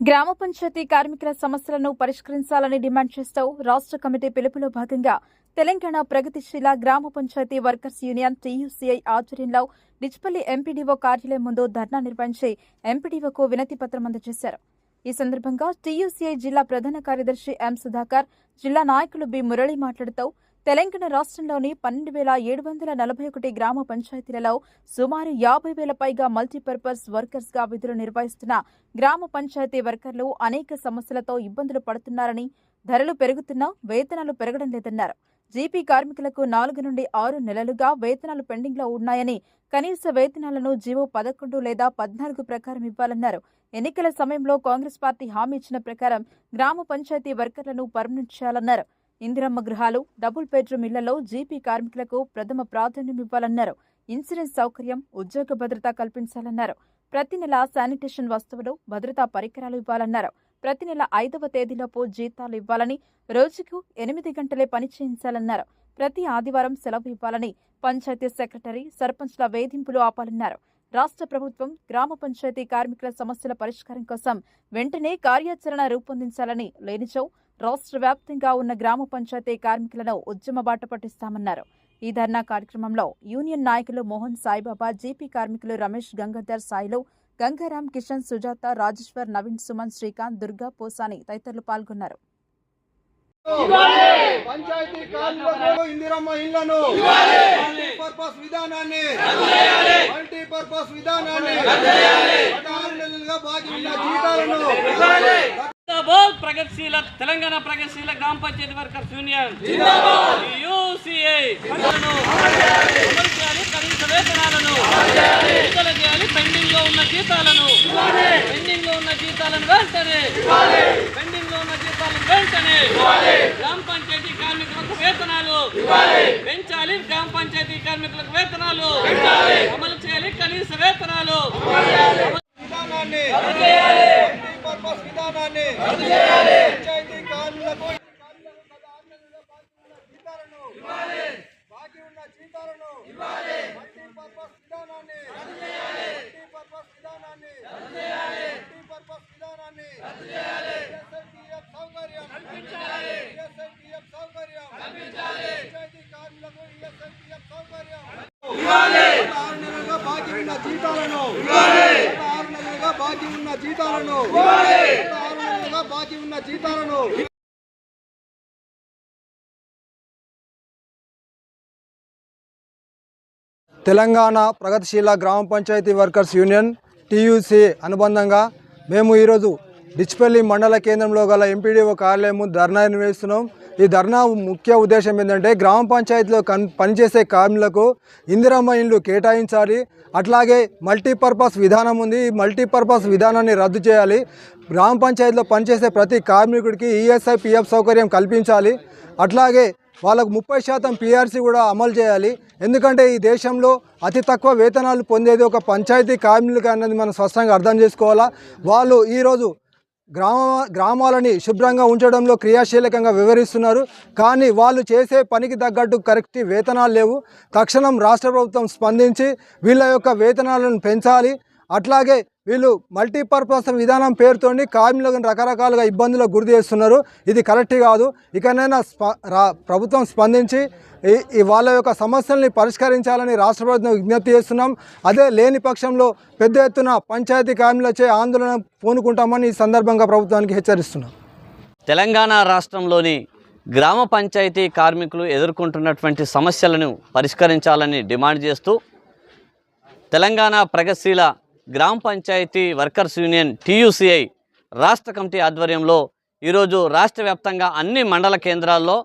గ్రామ పంచాయతీ కార్మికుల సమస్యలను పరిష్కరించాలని డిమాండ్ చేస్తూ రాష్ట్ర కమిటీ పిలుపులో భాగంగా తెలంగాణ ప్రగతిశీల గ్రామ పంచాయతీ వర్కర్స్ యూనియన్ టీయూసీఐ ఆధ్వర్యంలో డిచ్పల్లి ఎంపీడీఓ కార్యాలయం ముందు ధర్నా నిర్వహించి ఎంపీడీఓకు వినతి పత్రం అందజేశారు. ఈ సందర్భంగా టీయూసీఐ జిల్లా ప్రధాన కార్యదర్శి ఎం సుధాకర్ జిల్లా నాయకులు బి మురళి మాట్లాడుతూ తెలంగాణ రాష్ట్రంలోని పన్నెండు వేల ఏడు వందల నలభై ఒకటి గ్రామ పంచాయతీలలో సుమారు యాభై వేల పైగా మల్టీపర్పస్ వర్కర్స్గా విధులు నిర్వహిస్తున్న గ్రామ పంచాయతీ వర్కర్లు అనేక సమస్యలతో ఇబ్బందులు పడుతున్నారని ధరలు పెరుగుతున్నా వేతనాలు పెరగడం లేదన్నారు. జీపీ కార్మికులకు నాలుగు నుండి ఆరు నెలలుగా వేతనాలు పెండింగ్లో ఉన్నాయని కనీస వేతనాలను జీవో పదకొండు లేదా పద్నాలుగు ప్రకారం ఇవ్వాలన్నారు. ఎన్నికల సమయంలో కాంగ్రెస్ పార్టీ హామీ ఇచ్చిన ప్రకారం గ్రామ పంచాయతీ వర్కర్లను పర్మనెంట్ చేయాలన్నారు. ఇందిరమ్మ గృహాలు డబుల్ బెడ్రూమ్ ఇళ్ళలో జీపీ కార్మికులకు ప్రథమ ప్రాధాన్యం ఇవ్వాలన్నారు ఇన్సూరెన్స్ సౌకర్యం ఉద్యోగ భద్రత కల్పించాలన్నారు. ప్రతి నెల శానిటేషన్ వస్తువులు భద్రతా పరికరాలు ఇవ్వాలన్నారు. ప్రతి నెల ఐదవ తేదీలోపు జీతాలు ఇవ్వాలని రోజుకు ఎనిమిది గంటలే పని చేయించాలన్నారు. ప్రతి ఆదివారం సెలవు ఇవ్వాలని పంచాయతీ సెక్రటరీ సర్పంచ్ల వేధింపులు ఆపాలన్నారు. రాష్ట్ర ప్రభుత్వం గ్రామ పంచాయతీ కార్మికుల సమస్యల పరిష్కారం కోసం వెంటనే కార్యాచరణ రూపొందించాలని లేనిచో రాష్ట్ర వ్యాప్తంగా ఉన్న గ్రామ పంచాయతీ కార్మికులను ఉద్యమ బాట పట్టిస్తామన్నారు. ఈ ధర్నా కార్యక్రమంలో యూనియన్ నాయకులు మోహన్ సాయిబాబా జీపీ కార్మికులు రమేష్ గంగాధర్ సాయిలు గంగారాం కిషన్ సుజాత రాజేశ్వర్ నవీన్ సుమన్ శ్రీకాంత్ దుర్గా పోసాని తదితరులు పాల్గొన్నారు. పంచాయతీ కార్మికులకు ఇందిరమ్మ ఇళ్ళను మల్టీపర్పస్ విధానాన్ని. విధానాన్ని. పదహారు నెలలుగా బాకీ ఉన్న జీతాలను. ప్రగతిశీల తెలంగాణ ప్రగతిశీల గ్రామ పంచాయతీ వర్కర్స్ యూనియన్. యూసీఐ కనీస వేతనాలను. విడుదల చేయాలి పెండింగ్లో ఉన్న జీతాలను. పెండింగ్లో ఉన్న జీతాలను వెంటనే. పెండింగ్లో ఉన్న జీతాలను వెంటనే గ్రామ పంచాయతీ కార్మికులకు వేతనాలు పెంచాలి గ్రామ పంచాయతీ కార్మికులకు వేతనాలు. అమలు చేయాలి కనీస వేతనాలు. విధానాన్ని విధానాన్ని పంచాయతీ కార్మికులకు బాకీ ఉన్న జీతాలను విధానాన్ని మల్టీపర్పస్ విధానాన్ని మల్టీపర్పస్ విధానాన్ని ESIPF సౌకర్యం ESIPF సౌకర్యం పంచాయతీ కార్మికులకు ESIPF సౌకర్యం పదహారు నెలలుగా బాకీ ఉన్న జీతాలను. పదహారు నెలలుగా బాకీ ఉన్న జీతాలను. పదహారు నెలలుగా బాకీ ఉన్న జీతాలను. తెలంగాణ ప్రగతిశీల గ్రామ పంచాయతీ వర్కర్స్ యూనియన్ టీయూసీ అనుబంధంగా మేము ఈరోజు డిచ్పల్లి మండల కేంద్రంలో గల ఎంపీడీఓ కార్యాలయం ధర్నా నిర్వహిస్తున్నాం. ఈ ధర్నా ముఖ్య ఉద్దేశం ఏంటంటే గ్రామ పంచాయతీలో కన్ పనిచేసే కార్మికులకు ఇందిరమ్మ ఇండ్లు కేటాయించాలి. అట్లాగే మల్టీపర్పస్ విధానం ఉంది. ఈ మల్టీపర్పస్ విధానాన్ని రద్దు చేయాలి. గ్రామ పంచాయతీలో పనిచేసే ప్రతి కార్మికుడికి ఈఎస్ఐ పిఎఫ్ సౌకర్యం కల్పించాలి. అట్లాగే వాళ్ళకు ముప్పై శాతం పీఆర్సీ కూడా అమలు చేయాలి. ఎందుకంటే ఈ దేశంలో అతి తక్కువ వేతనాలు పొందేది ఒక పంచాయతీ కార్మికులు అన్నది మనం స్పష్టంగా అర్థం చేసుకోవాలా. వాళ్ళు ఈరోజు గ్రామ గ్రామాలని శుభ్రంగా ఉంచడంలో క్రియాశీలకంగా వివరిస్తున్నారు. కానీ వాళ్ళు చేసే పనికి తగ్గట్టు కరెక్ట్ వేతనాలు లేవు. తక్షణం రాష్ట్ర ప్రభుత్వం స్పందించి వీళ్ళ యొక్క వేతనాలను పెంచాలి. అట్లాగే వీళ్ళు మల్టీపర్పస్ విధానం పేరుతోని కార్మికులను రకరకాలుగా ఇబ్బందులకు గురి చేస్తున్నారు. ఇది కరెక్ట్ కాదు. ఇకనైనా స్ప రా ప్రభుత్వం స్పందించి ఈ వాళ్ళ యొక్క సమస్యల్ని పరిష్కరించాలని రాష్ట్ర ప్రభుత్వం విజ్ఞప్తి చేస్తున్నాం. అదే లేని పక్షంలో పెద్ద ఎత్తున పంచాయతీ కార్మికులచే ఆందోళన పూనుకుంటామని ఈ సందర్భంగా ప్రభుత్వానికి హెచ్చరిస్తున్నాం. తెలంగాణ రాష్ట్రంలోని గ్రామ పంచాయతీ కార్మికులు ఎదుర్కొంటున్నటువంటి సమస్యలను పరిష్కరించాలని డిమాండ్ చేస్తూ తెలంగాణ ప్రగతిశీల గ్రామ పంచాయతీ వర్కర్స్ యూనియన్ టీయూసీఐ రాష్ట్ర కమిటీ ఆధ్వర్యంలో ఈరోజు రాష్ట్ర వ్యాప్తంగా అన్ని మండల కేంద్రాల్లో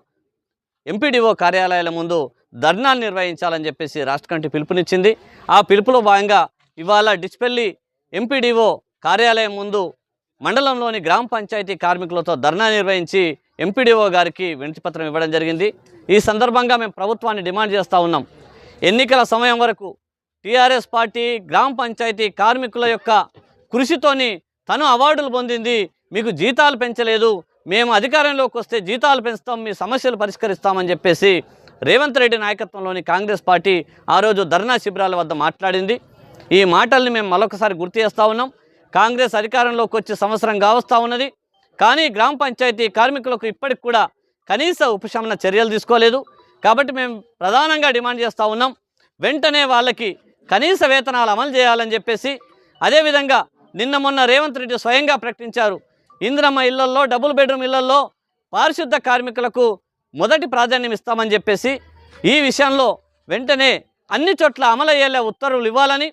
ఎంపీడీఓ కార్యాలయాల ముందు ధర్నాలు నిర్వహించాలని చెప్పేసి రాష్ట్ర కమిటీ పిలుపునిచ్చింది. ఆ పిలుపులో భాగంగా ఇవాళ డిస్పెల్లి ఎంపీడీఓ కార్యాలయం ముందు మండలంలోని గ్రామ పంచాయతీ కార్మికులతో ధర్నా నిర్వహించి ఎంపీడీఓ గారికి వినతిపత్రం ఇవ్వడం జరిగింది. ఈ సందర్భంగా మేము ప్రభుత్వాన్ని డిమాండ్ చేస్తూ ఉన్నాం. ఎన్నికల సమయం వరకు టీఆర్ఎస్ పార్టీ గ్రామ పంచాయతీ కార్మికుల యొక్క కృషితోని తను అవార్డులు పొందింది. మీకు జీతాలు పెంచలేదు. మేము అధికారంలోకి వస్తే జీతాలు పెంచుతాం మీ సమస్యలు పరిష్కరిస్తామని చెప్పేసి రేవంత్ రెడ్డి నాయకత్వంలోని కాంగ్రెస్ పార్టీ ఆ రోజు ధర్నా శిబిరాల వద్ద మాట్లాడింది. ఈ మాటల్ని మేము మరొకసారి గుర్తు చేస్తూ ఉన్నాం. కాంగ్రెస్ అధికారంలోకి వచ్చి సంవత్సరం కావస్తా ఉన్నది. కానీ గ్రామ పంచాయతీ కార్మికులకు ఇప్పటికి కూడా కనీస ఉపశమన చర్యలు తీసుకోలేదు. కాబట్టి మేము ప్రధానంగా డిమాండ్ చేస్తూ ఉన్నాం. వెంటనే వాళ్ళకి కనీస వేతనాలు అమలు చేయాలని చెప్పేసి అదేవిధంగా నిన్న మొన్న రేవంత్ రెడ్డి స్వయంగా ప్రకటించారు. ఇందిరమ్మ ఇళ్ళల్లో డబుల్ బెడ్రూమ్ ఇళ్ళల్లో పారిశుద్ధ కార్మికులకు మొదటి ప్రాధాన్యం ఇస్తామని చెప్పేసి ఈ విషయంలో వెంటనే అన్ని చోట్ల అమలయ్యేలా ఉత్తర్వులు ఇవ్వాలని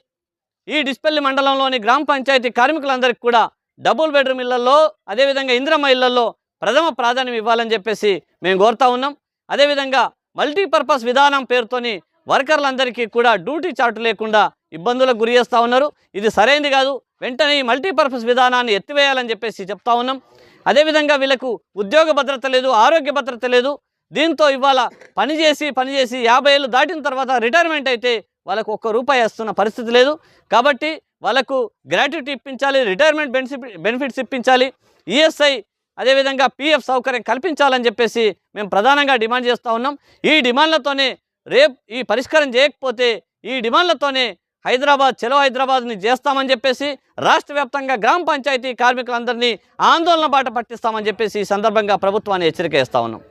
ఈ డిస్పెల్లి మండలంలోని గ్రామ పంచాయతీ కార్మికులందరికీ కూడా డబుల్ బెడ్రూమ్ ఇళ్ళలో అదేవిధంగా ఇందిరమ్మ ఇళ్ళలో ప్రథమ ప్రాధాన్యం ఇవ్వాలని చెప్పేసి మేము కోరుతా ఉన్నాం. అదేవిధంగా మల్టీపర్పస్ విధానం పేరుతోని వర్కర్లందరికీ కూడా డ్యూటీ చాటు లేకుండా ఇబ్బందులకు గురి చేస్తూ ఉన్నారు. ఇది సరైనది కాదు. వెంటనే ఈ మల్టీపర్పస్ విధానాన్ని ఎత్తివేయాలని చెప్పేసి చెప్తా ఉన్నాం. అదేవిధంగా వీళ్ళకు ఉద్యోగ భద్రత లేదు ఆరోగ్య భద్రత లేదు. దీంతో ఇవాళ పని చేసి యాభై ఏళ్ళు దాటిన తర్వాత రిటైర్మెంట్ అయితే వాళ్ళకు ఒక్క రూపాయి వస్తున్న పరిస్థితి లేదు. కాబట్టి వాళ్ళకు గ్రాట్యుటీ ఇప్పించాలి రిటైర్మెంట్ బెనిఫిట్ బెనిఫిట్స్ ఇప్పించాలి. ఈఎస్ఐ అదేవిధంగా పిఎఫ్ సౌకర్యం కల్పించాలని చెప్పేసి మేము ప్రధానంగా డిమాండ్ చేస్తూ ఉన్నాం. ఈ డిమాండ్లతోనే రేపు ఈ పరిష్కారం చేయకపోతే ఈ డిమాండ్లతోనే హైదరాబాద్ చెలో హైదరాబాద్ని చేస్తామని చెప్పేసి రాష్ట్ర వ్యాప్తంగా గ్రామ పంచాయతీ కార్మికులందరినీ ఆందోళన బాట పట్టిస్తామని చెప్పేసి ఈ సందర్భంగా ప్రభుత్వాన్ని హెచ్చరిక ఇస్తా ఉన్నాం.